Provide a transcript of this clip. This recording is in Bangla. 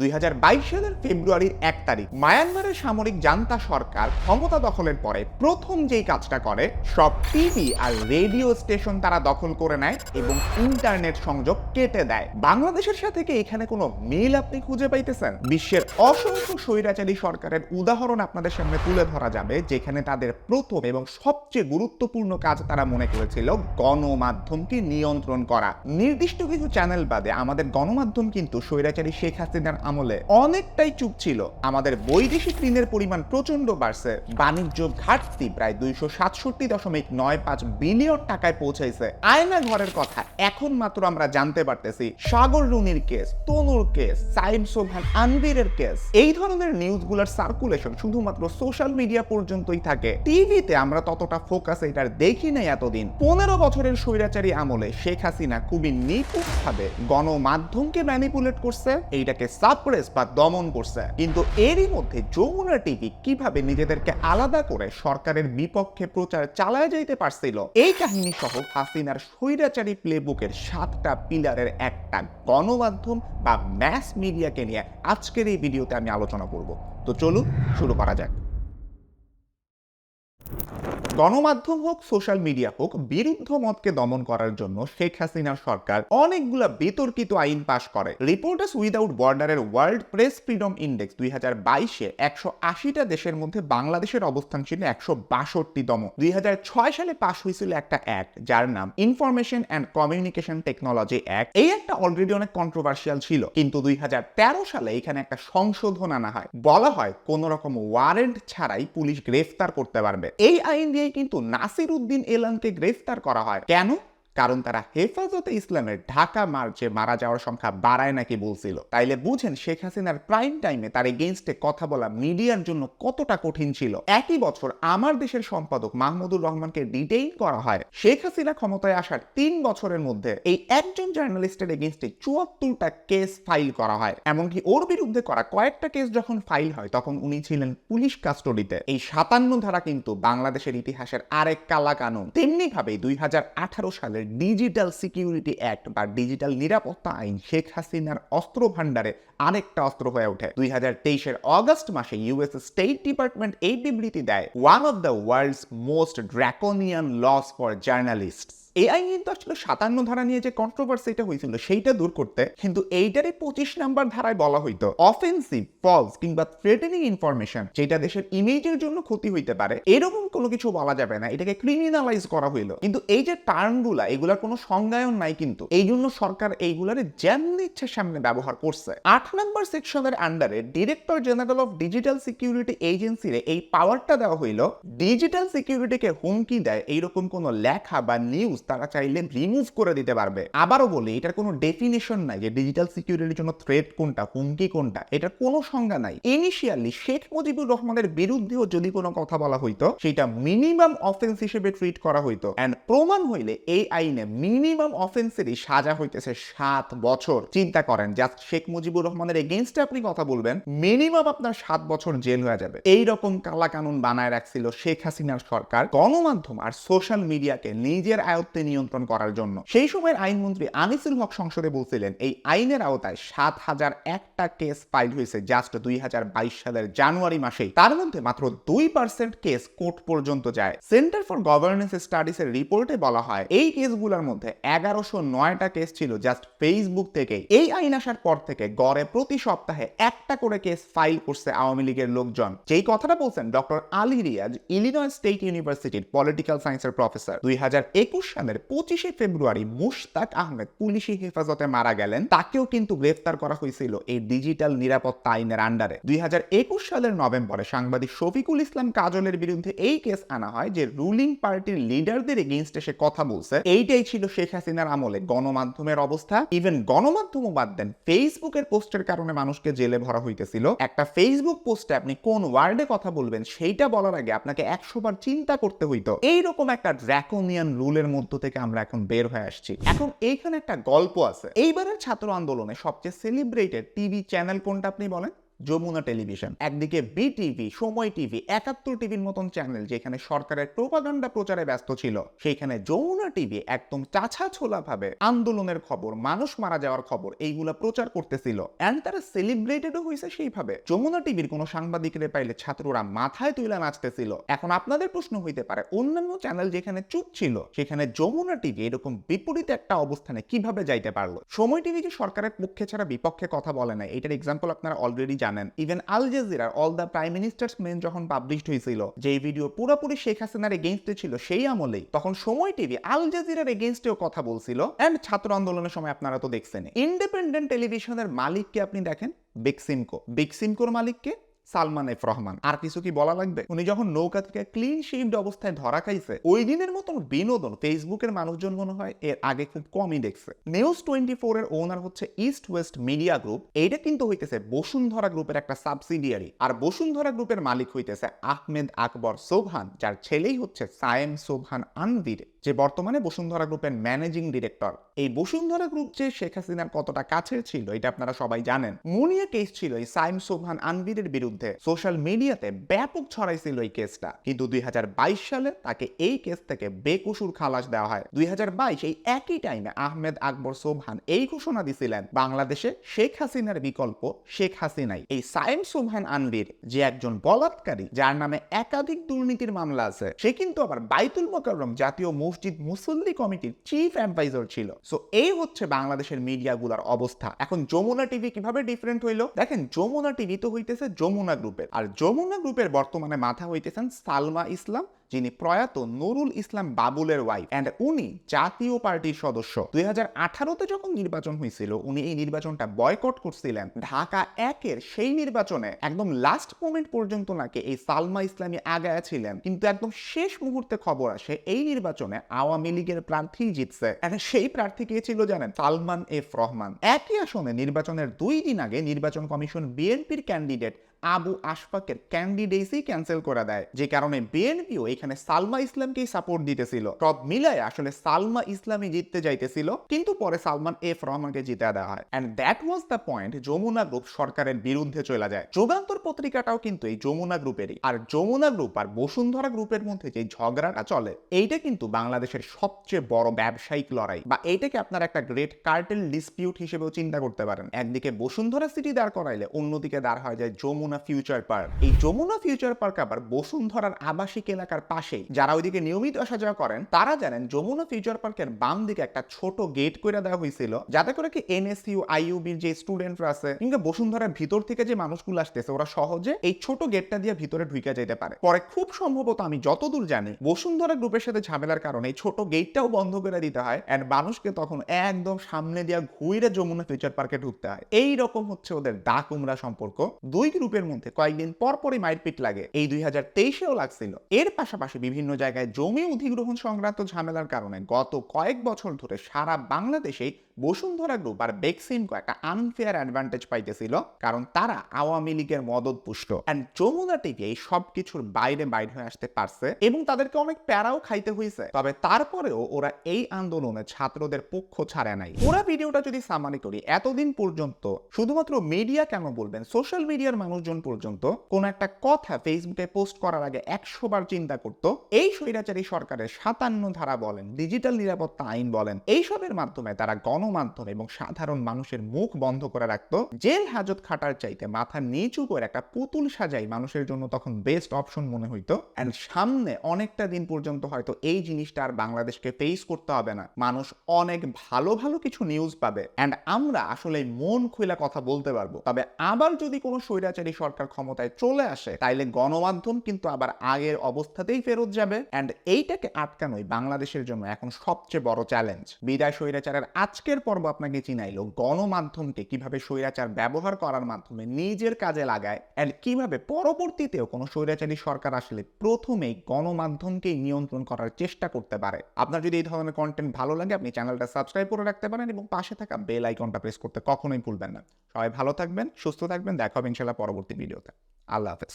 দুই হাজার বাইশ সালের ফেব্রুয়ারির এক তারিখ, মায়ানমারের সামরিক জান্তা সরকার ক্ষমতা দখলের পরে প্রথম যেই কাজটা করে, সব টিভি আর রেডিও স্টেশন তারা দখল করে নেয় এবং ইন্টারনেট সংযোগ কেটে দেয়। বাংলাদেশের সাথে কি এখানে কোনো মিল আপনি খুঁজে পাইতেছেন? বিশ্বের অসংখ্য স্বৈরাচারী সরকারের উদাহরণ আপনাদের সামনে তুলে ধরা যাবে, যেখানে তাদের প্রথম এবং সবচেয়ে গুরুত্বপূর্ণ কাজ তারা মনে করেছিল গণমাধ্যমকে নিয়ন্ত্রণ করা। নির্দিষ্ট কিছু চ্যানেল বাদে আমাদের গণমাধ্যম কিন্তু স্বৈরাচারী শেখ হাসিনার আমলে অনেকটাই চুপ ছিল। আমাদের বৈদেশিক ঋণের পরিমাণ প্রচণ্ড বাড়ছে। বাণিজ্য ঘাটতি প্রায় দুইশো সাতষট্টি দশমিক নয় পাঁচ বিলিয়ন টাকায় পৌঁছাইছে। আয়না ঘরের কথা এখন মাত্র আমরা জানতে পারতেছি। সাগর রুনির কেস, তনুর কেস, সাইম সোভান আনবীরের কেস। এই ধরনের নিউজগুলোর সার্কুলেশন শুধুমাত্র সোশ্যাল মিডিয়া পর্যন্তই থাকে। টিভিতে আমরা ততটা ফোকাস এটার দেখি নাই এতদিন। পনেরো বছরের স্বৈরাচারী আমলে শেখ হাসিনা খুবই নিপুণভাবে গণমাধ্যমকে ম্যানিপুলেট করছে। এইটাকে সাপ্রেস বা দমন করছে। কিন্তু এরই মধ্যে যমুনা টিভি কীভাবে নিজেদেরকে আলাদা করে সরকারের বিপক্ষে প্রচার চালায় যাইতে পারছিল, এই কাহিনী সহ হাসিনার স্বৈরাচারী প্লেবুকের সাতটা পিলারের একটা গণমাধ্যম বা ম্যাস মিডিয়াকে নিয়ে আজকের এই ভিডিওতে আমি আলোচনা করব। তো চলুন, শুরু করা যাক। গণমাধ্যম হোক সোশ্যাল মিডিয়া হোক, বিরুদ্ধ মতকে দমন করার জন্য শেখ হাসিনার সরকার অনেকগুলা বিতর্কিত আইন পাশ করে। রিপোর্টার্স উইদাউট বর্ডারের ওয়ার্ল্ড প্রেস ফ্রিডম ইন্ডেক্স দুই হাজার বাইশে একশো আশিটা দেশের মধ্যে বাংলাদেশের অবস্থান ছিল একশো বাষট্টিতম। দুই হাজার ছয় সালে পাশ হয়েছিল একটা অ্যাক্ট যার নাম information and communication technology act এই একটা অলরেডি অনেক কন্ট্রোভার্সিয়াল ছিল, কিন্তু দুই হাজার তেরো সালে এখানে একটা সংশোধন আনা হয়। বলা হয়, কোন রকম ওয়ারেন্ট ছাড়াই পুলিশ গ্রেফতার করতে পারবে। এই আইন দিয়ে কিন্তু নাসির উদ্দিন এলানকে গ্রেফতার করা হয়। কেন? কারণ তারা হেফাজতে ইসলামের ঢাকা মার্চে মারা যাওয়ার সংখ্যা বাড়ায় নাকি বলছিল। তাইলে বুঝেন, শেখ হাসিনার প্রাইম টাইমে তার এগেনস্টে কথা বলা মিডিয়ার জন্য কতটা কঠিন ছিল। একই বছর আমার দেশের সম্পাদক মাহমুদুর রহমানকে ডিটেইন করা হয়। শেখ হাসিনা ক্ষমতায় আসার তিন বছরের মধ্যে এই একজন জার্নালিস্টের এগেনস্টে চুয়াত্তরটা কেস ফাইল করা হয়। এমনকি ওর বিরুদ্ধে করা কয়েকটা কেস যখন ফাইল হয়, তখন উনি ছিলেন পুলিশ কাস্টডিতে এই সাতান্ন ধারা কিন্তু বাংলাদেশের ইতিহাসের আরেক কালা কানুন তেমনি ভাবে দুই হাজার আঠারো সালের ডিজিটাল সিকিউরিটি অ্যাক্ট বা ডিজিটাল নিরাপত্তা আইন শেখ হাসিনার অস্ত্র ভাণ্ডারে আরেকটা অস্ত্র হয়ে ওঠে। দুই হাজার তেইশের অগস্ট মাসে ইউএস স্টেট ডিপার্টমেন্ট এই বিবৃতি দেয় one of the world's most draconian laws for journalist কিন্তু আসলে সাতান্ন ধারা নিয়ে যে কন্ট্রোভার্সিটা হয়েছিল, সেইটা দূর করতে, কিন্তু এইটারই পঁচিশ নাম্বার ধারায় বলা হইতো অফেন্সিভ ফলস কিংবা থ্রেটেনিং ইনফরমেশন যেটা দেশের ইমেজের জন্য ক্ষতি হইতে পারে। এরকম কোনো কিছু বলা যাবে না, এটাকে ক্রিমিনালাইজ করা হইল। কিন্তু এই যে টার্মগুলা, এগুলার কোনো সংজ্ঞায়ন নাই কিন্তু এই জন্য সরকার এইগুলার যেমন ইচ্ছে সামনে ব্যবহার করছে। আট নম্বর সেকশনের আন্ডারে director general of digital security এজেন্সিরে এই পাওয়ারটা দেওয়া হইল। ডিজিটাল সিকিউরিটিকে হুমকি দেয়, এইরকম কোনো লেখা বা নিউজ তারা চাইলে রিমুভ করে দিতে পারবে। আবারও বলি, এটার কোনো ডেফিনেশন নাই যে ডিজিটাল সিকিউরিটির জন্য থ্রেট কোনটা, হুমকি কোনটা, এটার কোনো সংজ্ঞা নাই। ইনিশিয়ালি শেখ মুজিবুর রহমানের বিরুদ্ধেও যদি কোনো কথা বলা হইতো, সেটা মিনিমাম অফেন্স হিসেবে ট্রিট করা হইতো। অ্যান্ড প্রমাণ হইলে এই আইনে মিনিমাম অফেন্সেরই সাজা হইতেছে সাত বছর। চিন্তা করেন জাস্ট শেখ মুজিবুর রহমানের এগেনস্টে আপনি কথা বলবেন মিনিমাম আপনার সাত বছর জেল হয়ে যাবে। এই রকম কালা কানুন বানায় রাখছিল শেখ হাসিনার সরকার গণমাধ্যম আর সোশ্যাল মিডিয়াকে নিজের আয়ত্তে নিয়ন্ত্রণ করার জন্য। সেই সময়ের আইনমন্ত্রী আনিসুল হক সংসদে বলছিলেন, এই আইনের আওতায় সাত হাজার একটা কেস ফাইল হয়েছে জাস্ট দুই হাজার বাইশ সালের জানুয়ারি মাসেই। তার মধ্যে মাত্র দুই পার্সেন্ট কেস কোর্ট পর্যন্ত যায়। সেন্টার ফর গভর্নেন্স স্টাডিজ এর রিপোর্টে বলা হয়, এই কেসগুলোর মধ্যে এগারোশো নয়টা কেস ছিল জাস্ট ফেসবুক থেকে এই আইন আসার পর থেকে গড়ে প্রতি সপ্তাহে একটা করে কেস ফাইল করছে আওয়ামী লীগের লোকজন। যেই কথাটা বলছেন doctor Ali Riaz, Illinois state ইউনিভার্সিটির পলিটিক্যাল সায়েন্সের প্রফেসর। দুই হাজার একুশ সালের পঁচিশে ফেব্রুয়ারি মুশতাক আহমেদ পুলিশি হেফাজতে মারা গেলেন। তাকেও কিন্তু গ্রেফতার করা হয়েছিল এই ডিজিটাল নিরাপত্তা আইনের আন্ডারে। দুই হাজার একুশ সালের নভেম্বরে সাংবাদিক শফিকুল ইসলাম কাজলের বিরুদ্ধে এই কেস আনা হয় যে রুলিং পার্টির লিডারদের এগেনস্টে সে কথা বলছে। এইটাই ছিল শেখ হাসিনার আমলে গণমাধ্যমের অবস্থা। ইভেন গণমাধ্যমও বাদ দেন ফেসবুকের পোস্টের কারণে মানুষকে জেলে ভরা হইতেছিল। একটা ফেসবুক পোস্টে আপনি কোন ওয়ার্ডে কথা বলবেন, সেইটা বলার আগে আপনাকে একশো বার চিন্তা করতে হইতো। এইরকম একটা ড্রাকোনিয়ান রুলের মধ্য থেকে আমরা এখন বের হয়ে আসছি। এখন এইখানে একটা গল্প আছে। এইবারের ছাত্র আন্দোলনে সবচেয়ে সেলিব্রেটেড টিভি চ্যানেল কোনটা আপনি বলেন? যমুনা টেলিভিশন, একদিকে বিটিভি, সময় টিভি, একাত্তর টিভির মতন চ্যানেল যেখানে সরকারের প্রোপাগান্ডা প্রচারে ব্যস্ত ছিল। সেইখানে যমুনা টিভি একদম চাছা ছোলা ভাবে আন্দোলনের খবর, মানুষ মারা যাওয়ার খবর, এইগুলা প্রচার করতেছিল। অ্যান্ড তারা সেলিব্রেটেডও হয়েছে সেইভাবে। যমুনা টিভির কোনো সাংবাদিকরে পাইলে ছাত্ররা মাথায় তুলে নাচতেছিল। এখন আপনাদের প্রশ্ন হইতে পারে, অন্যান্য চ্যানেল যেখানে চুপ ছিল, সেখানে যমুনা টিভি এরকম বিপরীত একটা অবস্থানে কীভাবে যাইতে পারল? সময় টিভি যে সরকারের পক্ষে ছাড়া বিপক্ষে কথা বলে না, এটার এক্সাম্পল আপনারা অলরেডি জানেন। ইভেন আল জাজিরার all the prime minister's men যখন পাবলিশড হয়েছিল যে ভিডিও পুরোপুরি শেখ হাসিনার এগেনস্টে ছিল, সেই আমলেই তখন সময় টিভি আল জাজিরার এগেনস্টেও কথা বলছিল। এন্ড ছাত্র আন্দোলনের সময় আপনারা তো দেখছেন ইন্ডিপেন্ডেন্ট টেলিভিশনের মালিককে আপনি দেখেন? বিকসিমকো বিকসিমকোর মালিককে? সালমান এফ রহমান। আর কিছু কি বলা লাগবে? উনি যখন নৌকা থেকে ক্লিন শেভড অবস্থায় ধরা খাইছে, ওই দিনের মতন বিনোদন ফেসবুকের মানুষজন মনে হয় এর আগে খুব কমই দেখছে। নিউজ টোয়েন্টি ফোর এর ওনার হচ্ছে ইস্ট ওয়েস্ট মিডিয়া গ্রুপ এইটা কিন্তু হইতেছে বসুন্ধরা গ্রুপের একটা সাবসিডিয়ারি আর বসুন্ধরা গ্রুপের মালিক হইতেছে আহমেদ আকবর সোবহান, যার ছেলেই হচ্ছে সায়েম সোবহান আনভির যে বর্তমানে বসুন্ধরা গ্রুপের ম্যানেজিং ডিরেক্টর এই বসুন্ধরা গ্রুপ যে শেখ হাসিনার কতটা কাছের ছিল, এটা আপনারা সবাই জানেন। মুনিয়া কেস ছিল এই সাইম সোবহান আনবিরের বিরুদ্ধে। সোশ্যাল মিডিয়াতে ব্যাপক ছড়াইছিল এই কেসটা কিন্তু দুই হাজার বাইশ সালে তাকে এই কেস থেকে বেকসুর খালাস দেওয়া হয়। দুই এই একই টাইমে আহমেদ আকবর সোবহান এই ঘোষণা দিছিলেন, বাংলাদেশে শেখ হাসিনার বিকল্প শেখ হাসিনাই। এই সাইম সোবহান আনবির যে একজন বলাৎকারী, যার নামে একাধিক দুর্নীতির মামলা আছে, সে কিন্তু আবার বাইতুল মোকাররম জাতীয় মসজিদ মুসল্লি কমিটির চিফ অ্যাডভাইজার ছিল। সো এই হচ্ছে বাংলাদেশের মিডিয়াগুলোর অবস্থা। এখন যমুনা টিভি কীভাবে ডিফারেন্ট হইল? দেখেন, যমুনা টিভি তো হইতেছে যমুনা গ্রুপের আর যমুনা গ্রুপের বর্তমানে মাথা হইতেছেন সালমা ইসলাম যিনি প্রয়াত নুরুল ইসলাম বাবুলের ওয়াইফ অ্যান্ড উনি জাতীয় পার্টির সদস্য। দুই হাজার আঠারোতে যখন নির্বাচন হয়েছিল, উনি এই নির্বাচনটা বয়কট করছিলেন। ঢাকা একের সেই নির্বাচনে একদম লাস্ট মোমেন্ট পর্যন্ত নাকি এই সালমা ইসলামী আগায়া ছিলেন। কিন্তু একদম শেষ মুহূর্তে খবর আসে, এই নির্বাচনে আওয়ামী লীগের প্রার্থী জিতছে। and সেই প্রার্থী কে ছিল জানেন? সালমান এফ রহমান। একই আসনে নির্বাচনের দুই দিন আগে নির্বাচন কমিশন বিএনপির ক্যান্ডিডেট আবু আশফাকের ক্যান্ডিডেসি ক্যান্সেল করে দেয়। যে কারণে বিএনপিও এখানে সালমা ইসলামকেই সাপোর্ট দিতেছিল। সব মিলায় আসলে সালমা ইসলামই জিততে যাইতেছিল, কিন্তু পরে সালমান এফ রহমানকে জিতে দেওয়া হয়। And that was the point Jamuna group সরকারের বিরুদ্ধে চলে যায়। যুগান্তর পত্রিকাটাও কিন্তু এই যমুনা গ্রুপেরই আর যমুনা গ্রুপ আর বসুন্ধরা গ্রুপের মধ্যে যে ঝগড়াটা চলে, এইটা কিন্তু বাংলাদেশের সবচেয়ে বড় ব্যবসায়িক লড়াই। বা এইটাকে আপনার একটা গ্রেট কার্টেল ডিসপিউট হিসেবেও চিন্তা করতে পারেন। একদিকে বসুন্ধরা সিটি দাঁড় করাইলে, অন্যদিকে দাঁড় হয়ে যায় যমুনা ফিউচার পার্ক এই যমুনা ফিউচার পার্ক আবার বসুন্ধরার আবাসিক এলাকার পাশেই। যারা ওইদিকে নিয়মিত আসা যাওয়া করেন, তারা জানেন যমুনা ফিউচার পার্কের বাম দিকে একটা ছোট গেট করে দেওয়া হয়েছিল, যাতে করে কি এনএসইউ আইইউবির যে স্টুডেন্টরা আছে, কিংবা বসুন্ধরার ভিতর থেকে যে মানুষগুলো আসতেছে, ওরা সহজে এই ছোট গেটটা দিয়ে ভিতরে ঢুকে যেতে পারে। পরে খুব সম্ভবত আমি যতদূর জানি, বসুন্ধরা গ্রুপের সাথে ঝামেলার কারণে এই ছোট গেটটাও বন্ধ করে দিতে হয় এন্ড মানুষকে তখন একদম সামনে দিয়া ঘুরে যমুনা ফিউচার পার্কে ঢুকতে হয়। এই রকম হচ্ছে ওদের দা কুমড়া সম্পর্ক। দুই গ্রুপের মধ্যে কয়েকদিন পর পরই মারপিট লাগে। এই দুই হাজার তেইশেও লাগছিল। এর পাশাপাশি বিভিন্ন জায়গায় জমি অধিগ্রহণ সংক্রান্ত ঝামেলার কারণে গত কয়েক বছর ধরে সারা বাংলাদেশেই বসুন্ধরা গ্রুপ আর বেক্সিমকো একটা আনফেয়ার অ্যাডভান্টেজ পাইতেছিল, কারণ তারা আওয়ামী লীগের মদত পুষ্ট। অ্যান্ড যমুনা টিভি এই সব কিছুর বাইরে বাইর হয়ে আসতে পারছে এবং তাদেরকে অনেক প্যারাও খাইতে হয়েছে তবে তারপরেও ওরা এই আন্দোলনে ছাত্রদের পক্ষ ছাড়ে নাই। ওরা ভিডিওটা যদি সামারি করি, এতদিন পর্যন্ত শুধুমাত্র মিডিয়া কেন বলবেন সোশ্যাল মিডিয়ার মানুষজন পর্যন্ত কোন একটা কথা ফেসবুকে পোস্ট করার আগে একশো বার চিন্তা করতো, এই স্বৈরাচারী সরকারের সাতান্ন ধারা বলেন ডিজিটাল নিরাপত্তা আইন বলেন, এইসবের মাধ্যমে তারা গণমাধ্যম এবং সাধারণ মানুষের মুখ বন্ধ করে রাখতো। জেল হাজত খাটার চাইতে মাথা নিচু করে একটা পুতুল সাজাই মানুষের জন্য তখন বেস্ট অপশন মনে হইতো। অ্যান্ড সামনে অনেকটা দিন পর্যন্ত হয়তো এই জিনিসটা আর বাংলাদেশকে ফেস করতে হবে না। মানুষ অনেক ভালো ভালো কিছু নিউজ পাবে। অ্যান্ড আমরা আসলে মন খুলে কথা বলতে পারব। তবে আবার যদি কোনো স্বৈরাচারী সরকার ক্ষমতায় চলে আসে, তাইলে গণমাধ্যম কিন্তু আবার আগের অবস্থাতেই ফেরত যাবে। অ্যান্ড এইটাকে আটকানোই বাংলাদেশের জন্য এখন সবচেয়ে বড় চ্যালেঞ্জ বিদায় স্বৈরাচারের আজকের পর্ব আপনাকে চিনাইলো। গণমাধ্যমকে কীভাবে স্বৈরাচার ব্যবহার করার মাধ্যমে নিজের কাজে লাগায় অ্যান্ড কীভাবে পরবর্তীতেও কোনো স্বৈরাচারী সরকার আসলে প্রথমেই গণমাধ্যমকেই নিয়ন্ত্রণ করার চেষ্টা করতে পারে। আপনার যদি এই ধরনের কন্টেন্ট ভালো লাগে, আপনি চ্যানেলটা সাবস্ক্রাইব করে রাখতে পারেন এবং পাশে থাকা বেল আইকনটা প্রেস করতে কখনোই ভুলবেন না। সবাই ভালো থাকবেন, সুস্থ থাকবেন, দেখা হবে ইনশাল্লাহ পরবর্তী ভিডিওতে আল্লাহ হাফেজ।